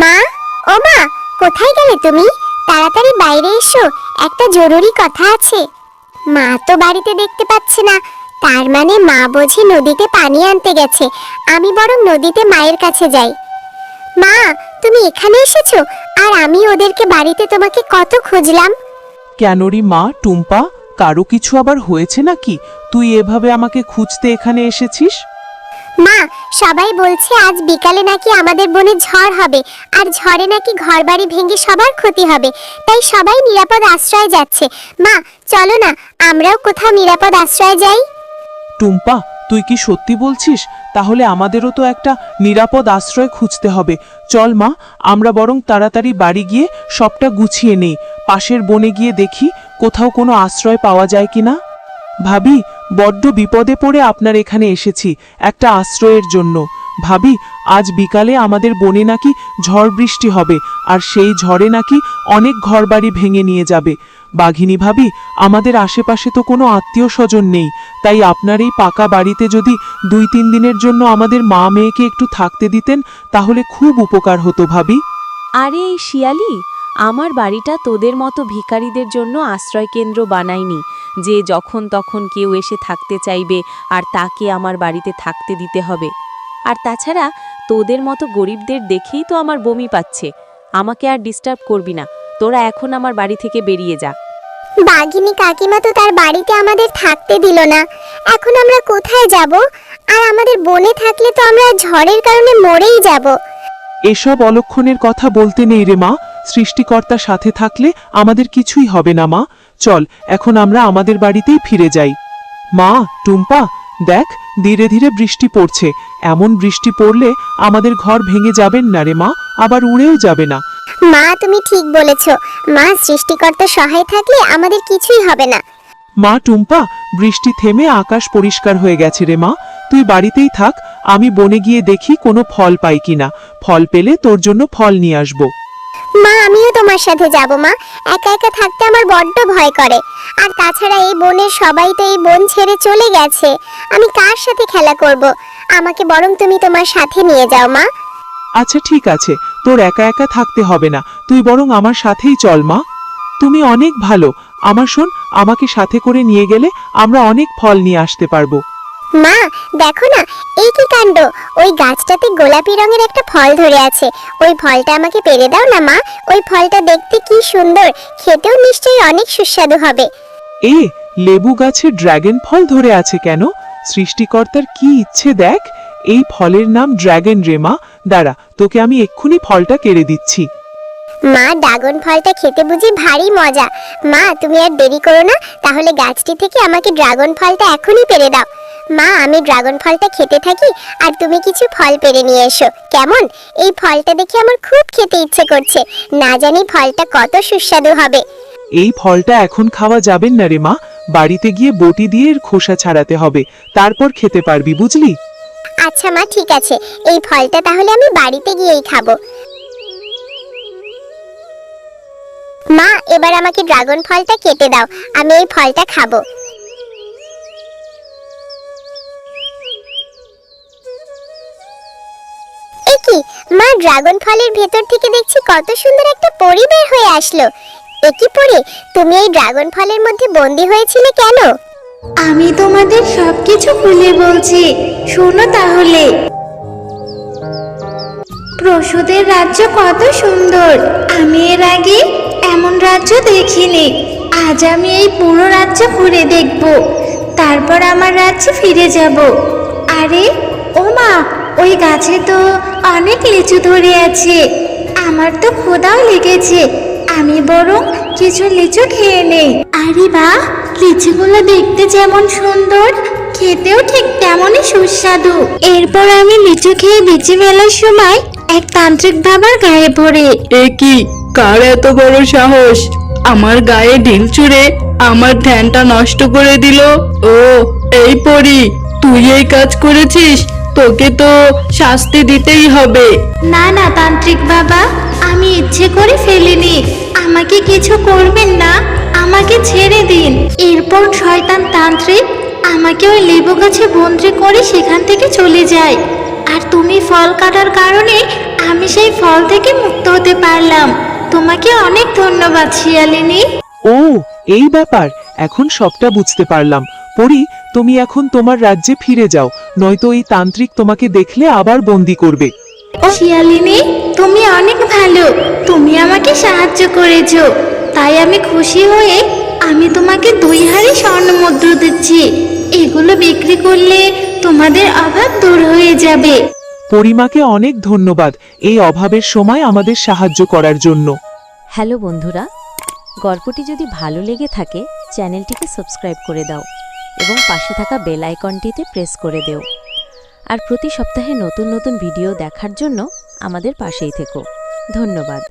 মা, ও মা, কোথায় গেলে তুমি? তাড়াতাড়ি বাইরে এসো, একটা জরুরি কথা আছে। মা তো বাড়িতে দেখতে পাচ্ছে না, তার মানে মা বোঝে নদীতে পানি আনতে গেছে, আমি বরং নদীতে মায়ের কাছে যাই। মা, তুমি এখানে এসেছ, আর আমি ওদেরকে বাড়িতে তোমাকে কত খুঁজলাম? কেন রে মা, টুম্পা? কারও কিছু আবার হয়েছে নাকি? তুই এভাবে আমাকে খুঁজতে এখানে এসেছিস? মা, সবাই বলছে আজ বিকালে নাকি আমাদের বনে ঝড় হবে, আর ঝড়ে নাকি ঘরবাড়ি ভেঙে সবার ক্ষতি হবে, তাই সবাই নিরাপদ আশ্রয় যাচ্ছে। মা, চলো না, আমরাও কোথাও নিরাপদ আশ্রয় যাই। টুম্পা, তুই কি সত্যি বলছিস? তাহলে আমাদেরও তো একটা নিরাপদ আশ্রয় খুঁজতে হবে। চল মা, আমরা বরং তাড়াতাড়ি বাড়ি গিয়ে সবটা গুছিয়ে নেই। পাশের বনে গিয়ে দেখি কোথাও কোনো আশ্রয় পাওয়া যায় কিনা। ভাবি, বড্ড বিপদে পড়ে আপনার এখানে এসেছি, একটা আশ্রয়ের জন্য। ভাবি, আজ বিকালে আমাদের বনে নাকি ঝড় বৃষ্টি হবে, আর সেই ঝড়ে নাকি অনেক ঘরবাড়ি ভেঙে নিয়ে যাবে। বাঘিনী ভাবি, আমাদের আশেপাশে তো কোনো আত্মীয় স্বজন নেই, তাই আপনার এই পাকা বাড়িতে যদি দুই তিন দিনের জন্য আমাদের মা মেয়েকে একটু থাকতে দিতেন, তাহলে খুব উপকার হতো ভাবি। আরে, এই শিয়ালি, আমার বাড়িটা তোদের মতো ভিখারিদের জন্য আশ্রয়কেন্দ্র বানাইনি যে যখন তখন কেউ এসে থাকতে চাইবে আর তাকে আমার বাড়িতে থাকতে দিতে হবে। আর তাছাড়া তোদের মতো গরিবদের দেখেই তো আমার বমি পাচ্ছে। আমাকে আর ডিস্টার্ব করবি না। তোরা এখন আমার বাড়ি থেকে বেরিয়ে যা। বাঘিনী কাকিমা তো তার বাড়িতে আমাদের থাকতে দিল না। এখন আমরা কোথায় যাব? আর আমাদের বনে থাকলে তো আমরা ঝড়ের কারণে মরেই যাব। এসব অলক্ষণের কথা বলতে নেই রে মা। সৃষ্টিকর্তার সাথে থাকলে আমাদের কিছুই হবে না মা। চল এখন আমরা আমাদের বাড়িতেই ফিরে যাই। মা টুম্পা দেখ ধীরে ধীরে বৃষ্টি পড়ছে। এমন বৃষ্টি পড়লে আমাদের ঘর ভেঙে যাবেন না রে মা আবার উড়েও যাবে না। মা তুমি ঠিক বলেছ। মা সৃষ্টিকর্তা সহায় থাকলে আমাদের কিছুই হবে না। মা টুম্পা বৃষ্টি থেমে আকাশ পরিষ্কার হয়ে গেছে রে মা। তুই বাড়িতেই থাক আমি বনে গিয়ে দেখি কোনো ফল পাই কিনা। ফল পেলে তোর জন্য ফল নিয়ে আসব। মা আমিও তোমার সাথে যাব মা। একা একা থাকতে বড্ড ভয় করে। আর তাছাড়া এই বনের সবাই তো এই বন ছেড়ে চলে গেছে। আমি কার সাথে খেলা করব? আমাকে বরং তুমি তোমার সাথে নিয়ে যাও মা। আচ্ছা ঠিক আছে। তোর একা একা থাকতে হবে না। তুই বরং আমার সাথেই চল মা। তুমি অনেক ভালো। আমার শোন আমাকে সাথে করে নিয়ে গেলে আমরা অনেক ফল নিয়ে আসতে পারব। মা দেখো না এই কি কাণ্ড? ওই গাছটাতে গোলাপি রঙের একটা ফল ধরে আছে। ওই ফলটা আমাকে পেরে দাও না মা। ওই ফলটা দেখতে কি সুন্দর। খেতেও নিশ্চয়ই অনেক সুস্বাদু হবে। এ লেবু গাছে ড্রাগন ফল ধরে আছে কেন? সৃষ্টিকর্তার কি ইচ্ছে দেখ? এই ফলের নাম ড্রাগন রেমা দাঁড়া তোকে আমি এক্ষুনি ফলটা কেড়ে দিচ্ছি। মা ড্রাগন ফলটা খেতে বুঝি ভারী মজা। মা তুমি আর দেরি করো না। তাহলে গাছটি থেকে আমাকে ড্রাগন ফলটা এখনই পেরে দাও। মা আমি ড্রাগন ফলটা খেতে থাকি আর তুমি কিছু ফল পেরে নিয়ে এসো। কেমন? এই ফলটা দেখে আমার খুব খেতে ইচ্ছে করছে। না জানি ফলটা কত সুস্বাদু হবে। এই ফলটা এখন খাওয়া যাবেন না রে মা। বাড়িতে গিয়ে বটি দিয়ে এর খোসা ছাড়াতে হবে। তারপর খেতে পারবি বুঝলি? আচ্ছা মা ঠিক আছে। এই ফলটা তাহলে আমি বাড়িতে গিয়েই খাব। মা এবার আমাকে ড্রাগন ফলটা কেটে দাও। আমি এই ফলটা খাব। কি? মা ড্রাগন ফলের ভেতর থেকে দেখছি কত সুন্দর একটা পরি বের হয়ে আসলো। এ কি পরি? তুমি এই ড্রাগন ফলের মধ্যে বন্দি হয়েছিলে কেন? আমি তোমাদের সবকিছু খুলে বলছি। শোনো তাহলে। প্রসূদের রাজ্য কত সুন্দর। আমি এর আগে এমন রাজ্য দেখিনি। আজ আমি এই পুরো রাজ্য ঘুরে দেখব। তারপর আমার রাজ্যে ফিরে যাব। আরে ও মা ওই গাছে তো অনেক লিচু ধরে আছে। আমার তো খোদাও লেগেছে। আমি বরং কিছু লিচু খেয়ে নেই। আরে বাহ লিচুগুলো দেখতে যেমন সুন্দর, খেতেও ঠিক তেমনই সুস্বাদু। এরপর আমি লিচু খেয়ে বেঁচে ফেলার সময় এক তান্ত্রিক বাবার গায়ে পড়ে। এ কি? কার এত বড় সাহস? আমার গায়ে ঢিল ছুঁড়ে আমার ধ্যানটা নষ্ট করে দিল। ও, এই পরি, তুই এই কাজ করেছিস? তোকে তো শাস্তি দিতেই হবে। না না তান্ত্রিক বাবা আমি ইচ্ছে করে ফেলিনি। আমাকে কিছু করবেন না আমাকে ছেড়ে দিন। এরপর শয়তান তান্ত্রিক আমাকে ওই লেবু গাছে বন্দি করে সেখান থেকে চলে যায়। আর তুমি ফল কাটার কারণে আমি সেই ফল থেকে মুক্ত হতে পারলাম। তোমাকে অনেক ধন্যবাদ শিয়ালিনী। ও এই ব্যাপার। এখন সবটা বুঝতে পারলাম। পরি তুমি এখন তোমার রাজ্যে ফিরে যাও। নয়তো এই তান্ত্রিক তোমাকে দেখলে আবার বন্দি করবে। শিয়ালিনী তুমি অনেক ভালো। তুমি আমাকে সাহায্য করেছ। তাই আমি খুশি হয়ে আমি তোমাকে দুই হাড়ি স্বর্ণ মুদ্র দিচ্ছি। এগুলো বিক্রি করলে তোমাদের অভাব দূর হয়ে যাবে। পরিমাকে অনেক ধন্যবাদ এই অভাবের সময় আমাদের সাহায্য করার জন্য। হ্যালো বন্ধুরা গল্পটি যদি ভালো লেগে থাকে চ্যানেলটিকে সাবস্ক্রাইব করে দাও। এবং পাশে থাকা বেল আইকনটিতে প্রেস করে দেও। আর প্রতি সপ্তাহে নতুন নতুন ভিডিও দেখার জন্য আমাদের পাশেই থেকো। ধন্যবাদ।